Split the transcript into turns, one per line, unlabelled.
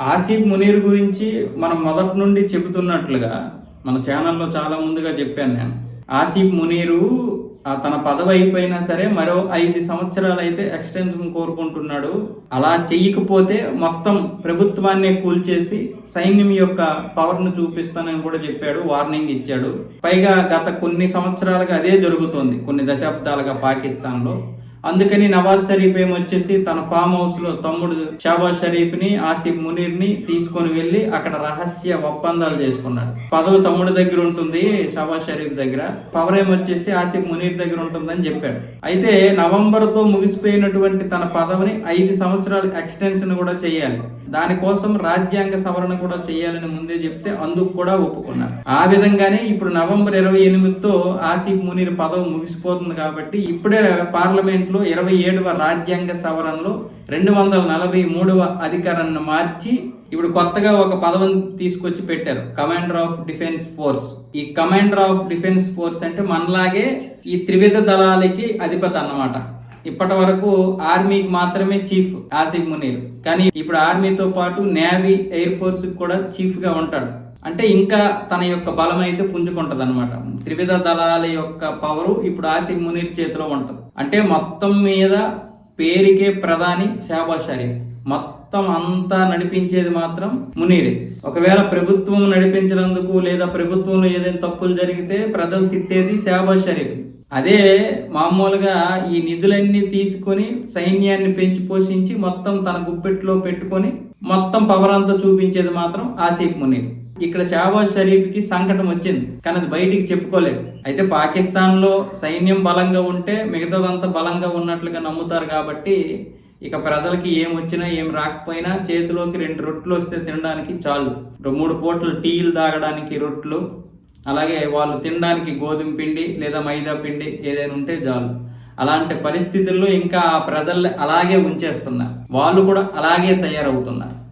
ఆసిఫ్ మునీర్ గురించి మనం మొదటి నుండి చెబుతున్నట్లుగా మన ఛానల్లో చాలా ముందుగా చెప్పాను నేను. ఆసిఫ్ మునీరు తన పదవి అయిపోయినా సరే మరో ఐదు సంవత్సరాలు అయితే ఎక్స్టెన్షన్ కోరుకుంటున్నాడు. అలా చెయ్యకపోతే మొత్తం ప్రభుత్వాన్నే కూల్చేసి సైన్యం యొక్క పవర్ను చూపిస్తానని కూడా చెప్పాడు వార్నింగ్ ఇచ్చాడు. పైగా గత కొన్ని సంవత్సరాలుగా అదే జరుగుతోంది కొన్ని దశాబ్దాలుగా పాకిస్తాన్లో. అందుకని నవాజ్ షరీఫ్ ఏమొచ్చేసి తన ఫామ్ హౌస్లో తమ్ముడు షాబాజ్ షరీఫ్ని ఆసిఫ్ మునీర్ని తీసుకొని వెళ్ళి అక్కడ రహస్య ఒప్పందాలు చేసుకున్నాడు. పదవి తమ్ముడు దగ్గర ఉంటుంది షాబాజ్ షరీఫ్ దగ్గర. పవర్ ఏమొచ్చేసి ఆసిఫ్ మునీర్ దగ్గర ఉంటుందని చెప్పాడు. అయితే నవంబర్తో ముగిసిపోయినటువంటి తన పదవిని ఐదు సంవత్సరాలు ఎక్స్టెన్షన్ కూడా చేయాలి. దానికోసం రాజ్యాంగ సవరణ కూడా చేయాలని ముందే చెప్తే అందుకు కూడా ఒప్పుకున్నారు. ఆ విధంగానే ఇప్పుడు నవంబర్ ఇరవై ఎనిమిదితో ఆసిఫ్ మునీర్ పదవి ముగిసిపోతుంది కాబట్టి ఇప్పుడే పార్లమెంట్ లో ఇరవై ఏడవ రాజ్యాంగ సవరణలో రెండు వందల నలభై మూడవ అధికారాన్ని మార్చి ఇప్పుడు కొత్తగా ఒక పదవిని తీసుకొచ్చి పెట్టారు. కమాండర్ ఆఫ్ డిఫెన్స్ ఫోర్స్ ఈ కమాండర్ ఆఫ్ డిఫెన్స్ ఫోర్స్ అంటే మనలాగే ఈ త్రివిధ దళాలకి అధిపతి అన్నమాట. ఇప్పటి వరకు ఆర్మీకి మాత్రమే చీఫ్ ఆసిఫ్ మునీర్. కానీ ఇప్పుడు ఆర్మీతో పాటు నేవీ ఎయిర్ ఫోర్స్ కూడా చీఫ్గా ఉంటాడు. అంటే ఇంకా తన యొక్క బలం అయితే పుంజుకుంటది అనమాట త్రివిధ దళాల యొక్క పవరు ఇప్పుడు ఆసిఫ్ మునీర్ చేతిలో ఉంటుంది. అంటే మొత్తం మీద పేరుకే ప్రధాని షాబాజ్ షరీఫ్. మొత్తం అంతా నడిపించేది మాత్రం మునీరే. ఒకవేళ ప్రభుత్వం నడిపించినందుకు లేదా ప్రభుత్వంలో ఏదైనా తప్పులు జరిగితే ప్రజలు తిట్టేది షాబాజ్ షరీఫ్. అదే మామూలుగా ఈ నిధులన్నీ తీసుకొని సైన్యాన్ని పెంచి పోషించి మొత్తం తన గుప్పెట్లో పెట్టుకొని మొత్తం పవర్ అంతా చూపించేది మాత్రం ఆసిఫ్ మునీర్. ఇక్కడ షాబాజ్ షరీఫ్కి సంకటం వచ్చింది. కానీ అది బయటికి చెప్పుకోలేదు. అయితే పాకిస్తాన్లో సైన్యం బలంగా ఉంటే మిగతాదంతా బలంగా ఉన్నట్లుగా నమ్ముతారు కాబట్టి ఇక ప్రజలకి ఏం వచ్చినా ఏం రాకపోయినా చేతిలోకి రెండు రొట్టెలు వస్తే తినడానికి చాలు. మూడు పూటలు టీలు తాగడానికి రొట్టెలు అలాగే వాళ్ళు తినడానికి గోధుమ పిండి లేదా మైదా పిండి ఏదైనా ఉంటే చాలు. అలాంటి పరిస్థితుల్లో ఇంకా ఆ ప్రజల్ని అలాగే ఉంచేస్తున్నారు. వాళ్ళు కూడా అలాగే తయారవుతున్నారు.